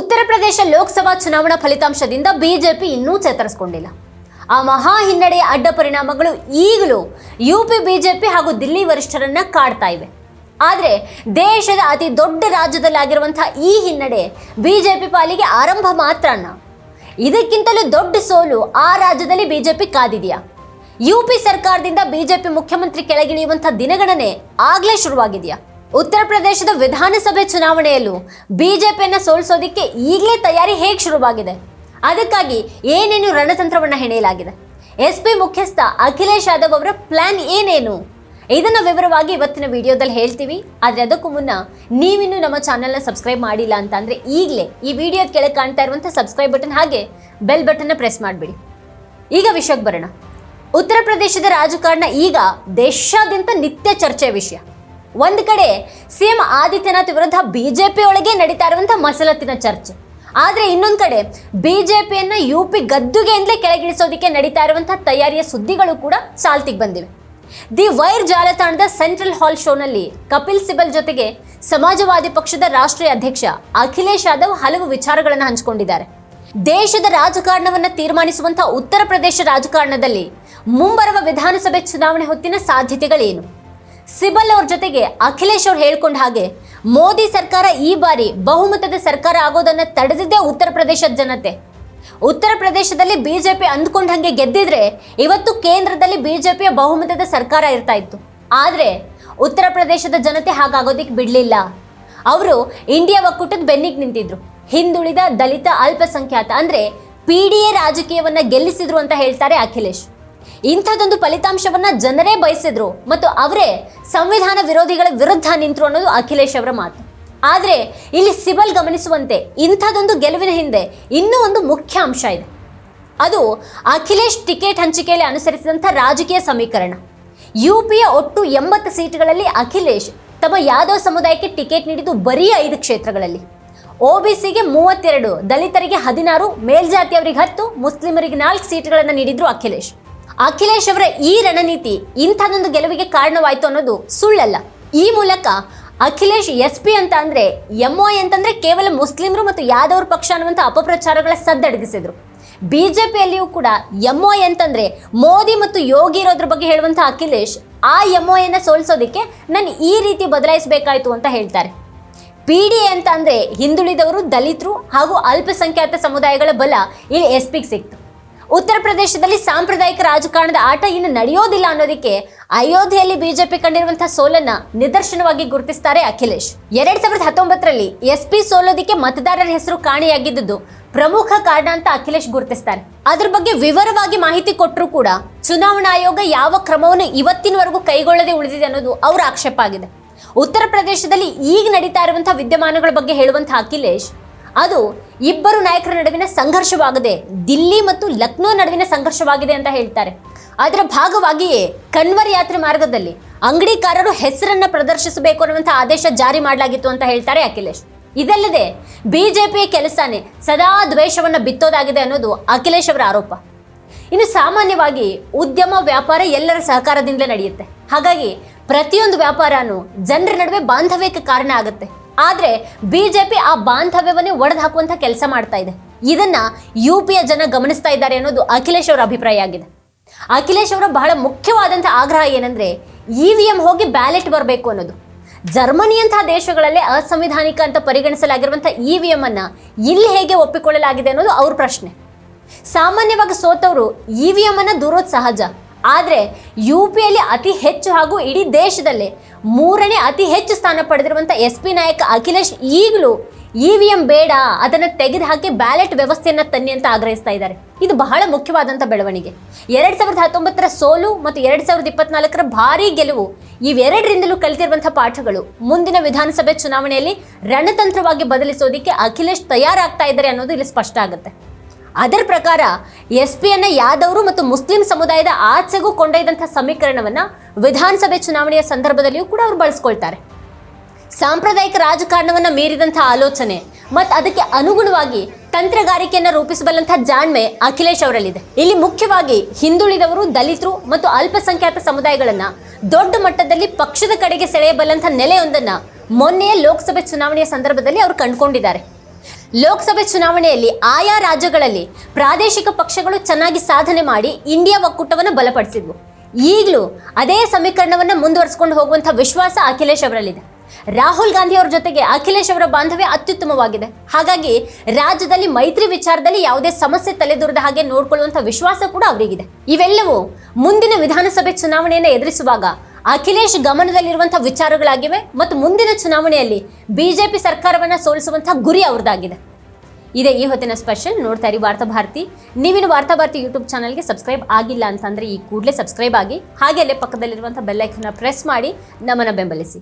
ಉತ್ತರ ಪ್ರದೇಶ ಲೋಕಸಭಾ ಚುನಾವಣಾ ಫಲಿತಾಂಶದಿಂದ ಬಿಜೆಪಿ ಇನ್ನೂ ಚೇತರಿಸಿಕೊಂಡಿಲ್ಲ. ಆ ಮಹಾ ಹಿನ್ನಡೆಯ ಅಡ್ಡ ಪರಿಣಾಮಗಳು ಈಗಲೂ ಯುಪಿ, ಬಿಜೆಪಿ ಹಾಗೂ ದಿಲ್ಲಿ ವರಿಷ್ಠರನ್ನ ಕಾಡ್ತಾ ಇವೆ. ಆದರೆ ದೇಶದ ಅತಿ ದೊಡ್ಡ ರಾಜ್ಯದಲ್ಲಾಗಿರುವಂತಹ ಈ ಹಿನ್ನಡೆ ಬಿಜೆಪಿ ಪಾಲಿಗೆ ಆರಂಭ ಮಾತ್ರನ ಇದಕ್ಕಿಂತಲೂ ದೊಡ್ಡ ಸೋಲು ಆ ರಾಜ್ಯದಲ್ಲಿ ಬಿಜೆಪಿ ಕಾದಿದೆಯಾ? ಯು ಪಿ ಸರ್ಕಾರದಿಂದ ಬಿಜೆಪಿ ಮುಖ್ಯಮಂತ್ರಿ ಕೆಳಗಿಳಿಯುವಂಥ ದಿನಗಣನೆ ಆಗಲೇ ಶುರುವಾಗಿದೆಯಾ? ಉತ್ತರ ಪ್ರದೇಶದ ವಿಧಾನಸಭೆ ಚುನಾವಣೆಯಲ್ಲೂ ಬಿಜೆಪಿಯನ್ನು ಸೋಲಿಸೋದಕ್ಕೆ ಈಗಲೇ ತಯಾರಿ ಹೇಗೆ ಶುರುವಾಗಿದೆ? ಅದಕ್ಕಾಗಿ ಏನೇನು ರಣತಂತ್ರವನ್ನು ಹೆಣೆಯಲಾಗಿದೆ? ಎಸ್ ಪಿ ಮುಖ್ಯಸ್ಥ ಅಖಿಲೇಶ್ ಯಾದವ್ ಅವರ ಪ್ಲಾನ್ ಏನೇನು? ಇದನ್ನು ವಿವರವಾಗಿ ಇವತ್ತಿನ ವಿಡಿಯೋದಲ್ಲಿ ಹೇಳ್ತೀವಿ. ಆದರೆ ಅದಕ್ಕೂ ಮುನ್ನ ನೀವಿನ್ನು ನಮ್ಮ ಚಾನಲ್ನ ಸಬ್ಸ್ಕ್ರೈಬ್ ಮಾಡಿಲ್ಲ ಅಂತ ಅಂದ್ರೆ ಈಗಲೇ ಈ ವಿಡಿಯೋ ಕೆಳಗೆ ಕಾಣ್ತಾ ಇರುವಂಥ ಸಬ್ಸ್ಕ್ರೈಬ್ ಬಟನ್ ಹಾಗೆ ಬೆಲ್ ಬಟನ್ನ ಪ್ರೆಸ್ ಮಾಡಿಬಿಡಿ. ಈಗ ವಿಷಯಕ್ಕೆ ಬರೋಣ. ಉತ್ತರ ಪ್ರದೇಶದ ರಾಜಕಾರಣ ಈಗ ದೇಶಾದ್ಯಂತ ನಿತ್ಯ ಚರ್ಚೆಯ ವಿಷಯ. ಒಂದು ಕಡೆ ಸಿಎಂ ಆದಿತ್ಯನಾಥ್ ವಿರುದ್ಧ ಬಿಜೆಪಿ ಒಳಗೆ ನಡೀತಾ ಇರುವಂತಹ ಮಸಲತ್ತಿನ ಚರ್ಚೆ. ಆದರೆ ಇನ್ನೊಂದು ಕಡೆ ಬಿಜೆಪಿಯನ್ನ ಯು ಪಿ ಗದ್ದುಗೆಯಿಂದಲೇ ಕೆಳಗಿಳಿಸೋದಕ್ಕೆ ನಡೀತಾ ಇರುವಂತಹ ತಯಾರಿಯ ಸುದ್ದಿಗಳು ಕೂಡ ಚಾಲ್ತಿಗೆ ಬಂದಿವೆ. ದಿ ವೈರ್ ಜಾಲತಾಣದ ಸೆಂಟ್ರಲ್ ಹಾಲ್ ಶೋನಲ್ಲಿ ಕಪಿಲ್ ಸಿಬಲ್ ಜೊತೆಗೆ ಸಮಾಜವಾದಿ ಪಕ್ಷದ ರಾಷ್ಟ್ರೀಯ ಅಧ್ಯಕ್ಷ ಅಖಿಲೇಶ್ ಯಾದವ್ ಹಲವು ವಿಚಾರಗಳನ್ನು ಹಂಚಿಕೊಂಡಿದ್ದಾರೆ. ದೇಶದ ರಾಜಕಾರಣವನ್ನು ತೀರ್ಮಾನಿಸುವಂತಹ ಉತ್ತರ ಪ್ರದೇಶ ರಾಜಕಾರಣದಲ್ಲಿ ಮುಂಬರುವ ವಿಧಾನಸಭೆ ಚುನಾವಣೆ ಹೊತ್ತಿನ ಸಾಧ್ಯತೆಗಳೇನು? ಸಿಬಲ್ ಅವ್ರ ಜೊತೆಗೆ ಅಖಿಲೇಶ್ ಅವ್ರು ಹೇಳ್ಕೊಂಡ ಹಾಗೆ ಮೋದಿ ಸರ್ಕಾರ ಈ ಬಾರಿ ಬಹುಮತದ ಸರ್ಕಾರ ಆಗೋದನ್ನ ತಡೆದಿದ್ದೇ ಉತ್ತರ ಪ್ರದೇಶದ ಜನತೆ. ಉತ್ತರ ಪ್ರದೇಶದಲ್ಲಿ ಬಿಜೆಪಿ ಅಂದ್ಕೊಂಡ ಹಾಗೆ ಗೆದ್ದಿದ್ರೆ ಇವತ್ತು ಕೇಂದ್ರದಲ್ಲಿ ಬಿಜೆಪಿಯ ಬಹುಮತದ ಸರ್ಕಾರ ಇರ್ತಾ ಇತ್ತು. ಆದ್ರೆ ಉತ್ತರ ಪ್ರದೇಶದ ಜನತೆ ಹಾಗಾಗೋದಿಕ್ ಬಿಡ್ಲಿಲ್ಲ. ಅವರು ಇಂಡಿಯಾ ಒಕ್ಕೂಟದ ಬೆನ್ನಿಗೆ ನಿಂತಿದ್ರು. ಹಿಂದುಳಿದ ದಲಿತ ಅಲ್ಪಸಂಖ್ಯಾತ ಅಂದ್ರೆ ಪಿ ಡಿ ಎ ರಾಜಕೀಯವನ್ನ ಗೆಲ್ಲಿಸಿದ್ರು ಅಂತ ಹೇಳ್ತಾರೆ ಅಖಿಲೇಶ್. ಇಂಥದ್ದೊಂದು ಫಲಿತಾಂಶವನ್ನ ಜನರೇ ಬಯಸಿದ್ರು ಮತ್ತು ಅವರೇ ಸಂವಿಧಾನ ವಿರೋಧಿಗಳ ವಿರುದ್ಧ ನಿಂತರು ಅನ್ನೋದು ಅಖಿಲೇಶ್ ಅವರ ಮಾತು. ಆದರೆ ಇಲ್ಲಿ ಸಿಬಲ್ ಗಮನಿಸುವಂತೆ ಇಂಥದ್ದೊಂದು ಗೆಲುವಿನ ಹಿಂದೆ ಇನ್ನೂ ಒಂದು ಮುಖ್ಯ ಅಂಶ ಇದೆ. ಅದು ಅಖಿಲೇಶ್ ಟಿಕೆಟ್ ಹಂಚಿಕೆಯಲ್ಲಿ ಅನುಸರಿಸಿದಂಥ ರಾಜಕೀಯ ಸಮೀಕರಣ. ಯು ಪಿಯ ಒಟ್ಟು ಎಂಬತ್ತು ಸೀಟ್ಗಳಲ್ಲಿ ಅಖಿಲೇಶ್ ತಮ್ಮ ಯಾದವ್ ಸಮುದಾಯಕ್ಕೆ ಟಿಕೆಟ್ ನೀಡಿದ್ದು ಬರೀ ಐದು ಕ್ಷೇತ್ರಗಳಲ್ಲಿ. ಒ ಬಿ ಸಿಗೆ ಮೂವತ್ತೆರಡು, ದಲಿತರಿಗೆ ಹದಿನಾರು, ಮೇಲ್ಜಾತಿಯವರಿಗೆ ಹತ್ತು, ಮುಸ್ಲಿಮರಿಗೆ ನಾಲ್ಕು ಸೀಟ್ಗಳನ್ನು ನೀಡಿದ್ರು ಅಖಿಲೇಶ್. ಅಖಿಲೇಶ್ ಅವರ ಈ ರಣನೀತಿ ಇಂಥದೊಂದು ಗೆಲುವಿಗೆ ಕಾರಣವಾಯಿತು ಅನ್ನೋದು ಸುಳ್ಳಲ್ಲ. ಈ ಮೂಲಕ ಅಖಿಲೇಶ್ ಎಸ್ ಪಿ ಅಂತ ಅಂದ್ರೆ ಎಂ ಐ ಅಂತಂದ್ರೆ ಕೇವಲ ಮುಸ್ಲಿಮರು ಮತ್ತು ಯಾದವ್ರ ಪಕ್ಷ ಅನ್ನುವಂಥ ಅಪಪ್ರಚಾರಗಳ ಸದ್ದಡಗಿಸಿದ್ರು. ಬಿಜೆಪಿಯಲ್ಲಿಯೂ ಕೂಡ ಎಂ ಐ ಅಂತಂದ್ರೆ ಮೋದಿ ಮತ್ತು ಯೋಗಿ ಇರೋದ್ರ ಬಗ್ಗೆ ಹೇಳುವಂಥ ಅಖಿಲೇಶ್ ಆ ಎಂ ಐ ಅನ್ನ ಸೋಲಿಸೋದಕ್ಕೆ ನಾನು ಈ ರೀತಿ ಬದಲಾಯಿಸಬೇಕಾಯ್ತು ಅಂತ ಹೇಳ್ತಾರೆ. ಪಿ ಡಿ ಎ ಅಂತ ಅಂದ್ರೆ ಹಿಂದುಳಿದವರು ದಲಿತರು ಹಾಗೂ ಅಲ್ಪಸಂಖ್ಯಾತ ಸಮುದಾಯಗಳ ಬಲ ಇಲ್ಲಿ ಎಸ್ ಪಿಗೆ ಸಿಕ್ತು. ಉತ್ತರ ಪ್ರದೇಶದಲ್ಲಿ ಸಾಂಪ್ರದಾಯಿಕ ರಾಜಕಾರಣದ ಆಟ ಇನ್ನು ನಡೆಯೋದಿಲ್ಲ ಅನ್ನೋದಕ್ಕೆ ಅಯೋಧ್ಯೆಯಲ್ಲಿ ಬಿಜೆಪಿ ಕಂಡಿರುವಂತಹ ಸೋಲನ್ನ ನಿದರ್ಶನವಾಗಿ ಗುರುತಿಸ್ತಾರೆ ಅಖಿಲೇಶ್. ಎರಡ್ ಸಾವಿರದ ಹತ್ತೊಂಬತ್ತರಲ್ಲಿ ಎಸ್ ಪಿ ಸೋಲೋದಿಕ್ಕೆ ಮತದಾರರ ಹೆಸರು ಕಾಣೆಯಾಗಿದ್ದು ಪ್ರಮುಖ ಕಾರಣ ಅಂತ ಅಖಿಲೇಶ್ ಗುರುತಿಸ್ತಾರೆ. ಅದ್ರ ಬಗ್ಗೆ ವಿವರವಾಗಿ ಮಾಹಿತಿ ಕೊಟ್ಟರು ಕೂಡ ಚುನಾವಣಾ ಆಯೋಗ ಯಾವ ಕ್ರಮವನ್ನು ಇವತ್ತಿನವರೆಗೂ ಕೈಗೊಳ್ಳದೆ ಉಳಿದಿದೆ ಅನ್ನೋದು ಅವರ ಆಕ್ಷೇಪ ಆಗಿದೆ. ಉತ್ತರ ಪ್ರದೇಶದಲ್ಲಿ ಈಗ ನಡೀತಾ ಇರುವಂತಹ ವಿದ್ಯಮಾನಗಳ ಬಗ್ಗೆ ಹೇಳುವಂತಹ ಅಖಿಲೇಶ್ ಅದು ಇಬ್ಬರು ನಾಯಕರ ನಡುವಿನ ಸಂಘರ್ಷವಾಗದೆ, ದಿಲ್ಲಿ ಮತ್ತು ಲಕ್ನೋ ನಡುವಿನ ಸಂಘರ್ಷವಾಗಿದೆ ಅಂತ ಹೇಳ್ತಾರೆ. ಅದರ ಭಾಗವಾಗಿಯೇ ಕಣ್ವರ್ ಯಾತ್ರೆ ಮಾರ್ಗದಲ್ಲಿ ಅಂಗಡಿಕಾರರು ಹೆಸರನ್ನು ಪ್ರದರ್ಶಿಸಬೇಕು ಅನ್ನುವಂಥ ಆದೇಶ ಜಾರಿ ಮಾಡಲಾಗಿತ್ತು ಅಂತ ಹೇಳ್ತಾರೆ ಅಖಿಲೇಶ್. ಇದಲ್ಲದೆ ಬಿಜೆಪಿಯ ಕೆಲಸನೇ ಸದಾ ದ್ವೇಷವನ್ನು ಬಿತ್ತೋದಾಗಿದೆ ಅನ್ನೋದು ಅಖಿಲೇಶ್ ಅವರ ಆರೋಪ. ಇನ್ನು ಸಾಮಾನ್ಯವಾಗಿ ಉದ್ಯಮ, ವ್ಯಾಪಾರ ಎಲ್ಲರ ಸಹಕಾರದಿಂದಲೇ ನಡೆಯುತ್ತೆ. ಹಾಗಾಗಿ ಪ್ರತಿಯೊಂದು ವ್ಯಾಪಾರನೂ ಜನರ ನಡುವೆ ಬಾಂಧವ್ಯಕ್ಕೆ ಕಾರಣ ಆಗುತ್ತೆ. ಆದ್ರೆ ಬಿಜೆಪಿ ಆ ಬಾಂಧವ್ಯವನ್ನೇ ಒಡೆದು ಹಾಕುವಂಥ ಕೆಲಸ ಮಾಡ್ತಾ ಇದೆ. ಇದನ್ನ ಯು ಪಿಯ ಜನ ಗಮನಿಸ್ತಾ ಇದ್ದಾರೆ ಅನ್ನೋದು ಅಖಿಲೇಶ್ ಅವರ ಅಭಿಪ್ರಾಯ ಆಗಿದೆ. ಅಖಿಲೇಶ್ ಅವರ ಬಹಳ ಮುಖ್ಯವಾದಂಥ ಆಗ್ರಹ ಏನಂದ್ರೆ ಇ ವಿ ಎಂ ಹೋಗಿ ಬ್ಯಾಲೆಟ್ ಬರಬೇಕು ಅನ್ನೋದು. ಜರ್ಮನಿಯಂತಹ ದೇಶಗಳಲ್ಲೇ ಅಸಂವಿಧಾನಿಕ ಅಂತ ಪರಿಗಣಿಸಲಾಗಿರುವಂಥ ಇ ವಿ ಎಂ ಅನ್ನ ಇಲ್ಲಿ ಹೇಗೆ ಒಪ್ಪಿಕೊಳ್ಳಲಾಗಿದೆ ಅನ್ನೋದು ಅವ್ರ ಪ್ರಶ್ನೆ. ಸಾಮಾನ್ಯವಾಗಿ ಸೋತವರು ಇ ವಿ ಎಂ ಅನ್ನ ದೂರೋದು ಸಹಜ. ಆದರೆ ಯು ಪಿಯಲ್ಲಿ ಅತಿ ಹೆಚ್ಚು ಹಾಗೂ ಇಡೀ ದೇಶದಲ್ಲೇ ಮೂರನೇ ಅತಿ ಹೆಚ್ಚು ಸ್ಥಾನ ಪಡೆದಿರುವಂಥ ಎಸ್ ಪಿ ನಾಯಕ ಅಖಿಲೇಶ್ ಈಗಲೂ ಇ ವಿ ಎಂ ಬೇಡ, ಅದನ್ನು ತೆಗೆದುಹಾಕಿ ಬ್ಯಾಲೆಟ್ ವ್ಯವಸ್ಥೆಯನ್ನು ತನ್ನಿ ಅಂತ ಆಗ್ರಹಿಸ್ತಾ ಇದ್ದಾರೆ. ಇದು ಬಹಳ ಮುಖ್ಯವಾದಂಥ ಬೆಳವಣಿಗೆ. ಎರಡು ಸಾವಿರದ ಹತ್ತೊಂಬತ್ತರ ಸೋಲು ಮತ್ತು ಎರಡು ಸಾವಿರದ ಇಪ್ಪತ್ನಾಲ್ಕರ ಭಾರೀ ಗೆಲುವು ಇವೆರಡರಿಂದಲೂ ಕಲಿತಿರುವಂಥ ಪಾಠಗಳು. ಮುಂದಿನ ವಿಧಾನಸಭೆ ಚುನಾವಣೆಯಲ್ಲಿ ರಣತಂತ್ರವಾಗಿ ಬದಲಿಸೋದಕ್ಕೆ ಅಖಿಲೇಶ್ ತಯಾರಾಗ್ತಾ ಇದ್ದಾರೆ ಅನ್ನೋದು ಇಲ್ಲಿ ಸ್ಪಷ್ಟ ಆಗುತ್ತೆ. ಅದರ ಪ್ರಕಾರ ಎಸ್ ಪಿಯನ್ನ ಯಾದವರು ಮತ್ತು ಮುಸ್ಲಿಂ ಸಮುದಾಯದ ಆಚೆಗೂ ಕೊಂಡೊಯ್ದಂಥ ಸಮೀಕರಣವನ್ನ ವಿಧಾನಸಭೆ ಚುನಾವಣೆಯ ಸಂದರ್ಭದಲ್ಲಿಯೂ ಕೂಡ ಅವರು ಬಳಸ್ಕೊಳ್ತಾರೆ. ಸಾಂಪ್ರದಾಯಿಕ ರಾಜಕಾರಣವನ್ನು ಮೀರಿದಂಥ ಆಲೋಚನೆ ಮತ್ತು ಅದಕ್ಕೆ ಅನುಗುಣವಾಗಿ ತಂತ್ರಗಾರಿಕೆಯನ್ನ ರೂಪಿಸಬಲ್ಲಂಥ ಜಾಣ್ಮೆ ಅಖಿಲೇಶ್ ಅವರಲ್ಲಿದೆ. ಇಲ್ಲಿ ಮುಖ್ಯವಾಗಿ ಹಿಂದುಳಿದವರು, ದಲಿತರು ಮತ್ತು ಅಲ್ಪಸಂಖ್ಯಾತ ಸಮುದಾಯಗಳನ್ನ ದೊಡ್ಡ ಮಟ್ಟದಲ್ಲಿ ಪಕ್ಷದ ಕಡೆಗೆ ಸೆಳೆಯಬಲ್ಲಂಥ ನೆಲೆಯೊಂದನ್ನ ಮೊನ್ನೆಯ ಲೋಕಸಭೆ ಚುನಾವಣೆಯ ಸಂದರ್ಭದಲ್ಲಿ ಅವರು ಕಂಡುಕೊಂಡಿದ್ದಾರೆ. ಲೋಕಸಭೆ ಚುನಾವಣೆಯಲ್ಲಿ ಆಯಾ ರಾಜ್ಯಗಳಲ್ಲಿ ಪ್ರಾದೇಶಿಕ ಪಕ್ಷಗಳು ಚೆನ್ನಾಗಿ ಸಾಧನೆ ಮಾಡಿ ಇಂಡಿಯಾ ಒಕ್ಕೂಟವನ್ನು ಬಲಪಡಿಸಿದ್ವು. ಈಗಲೂ ಅದೇ ಸಮೀಕರಣವನ್ನು ಮುಂದುವರಿಸಿಕೊಂಡು ಹೋಗುವಂಥ ವಿಶ್ವಾಸ ಅಖಿಲೇಶ್ ಅವರಲ್ಲಿದೆ. ರಾಹುಲ್ ಗಾಂಧಿ ಅವರ ಜೊತೆಗೆ ಅಖಿಲೇಶ್ ಅವರ ಬಾಂಧವ್ಯ ಅತ್ಯುತ್ತಮವಾಗಿದೆ. ಹಾಗಾಗಿ ರಾಜ್ಯದಲ್ಲಿ ಮೈತ್ರಿ ವಿಚಾರದಲ್ಲಿ ಯಾವುದೇ ಸಮಸ್ಯೆ ತಲೆದೂರದ ಹಾಗೆ ನೋಡ್ಕೊಳ್ಳುವಂಥ ವಿಶ್ವಾಸ ಕೂಡ ಅವರಿಗಿದೆ. ಇವೆಲ್ಲವೂ ಮುಂದಿನ ವಿಧಾನಸಭೆ ಚುನಾವಣೆಯನ್ನು ಎದುರಿಸುವಾಗ ಅಖಿಲೇಶ್ ಗಮನದಲ್ಲಿರುವಂತಹ ವಿಚಾರಗಳಾಗಿವೆ ಮತ್ತು ಮುಂದಿನ ಚುನಾವಣೆಯಲ್ಲಿ ಬಿಜೆಪಿ ಸರ್ಕಾರವನ್ನ ಸೋಲಿಸುವಂತಹ ಗುರಿ ಅವ್ರದ್ದಾಗಿದೆ. ಇದೇ ಈ ಹೊತ್ತಿನ ಸ್ಪೆಷಲ್, ನೋಡ್ತಾ ಇರಿ ವಾರ್ತಾ ಭಾರತಿ. ನೀವಿನ ವಾರ್ತಾ ಭಾರತಿ ಯೂಟ್ಯೂಬ್ ಚಾನಲ್ಗೆ ಸಬ್ಸ್ಕ್ರೈಬ್ ಆಗಿಲ್ಲ ಅಂತಂದ್ರೆ ಈ ಕೂಡಲೇ ಸಬ್ಸ್ಕ್ರೈಬ್ ಆಗಿ, ಹಾಗೆ ಅಲ್ಲೇ ಪಕ್ಕದಲ್ಲಿರುವಂಥ ಬೆಲ್ಲೈಕನ್ನ ಪ್ರೆಸ್ ಮಾಡಿ ನಮ್ಮನ್ನ ಬೆಂಬಲಿಸಿ.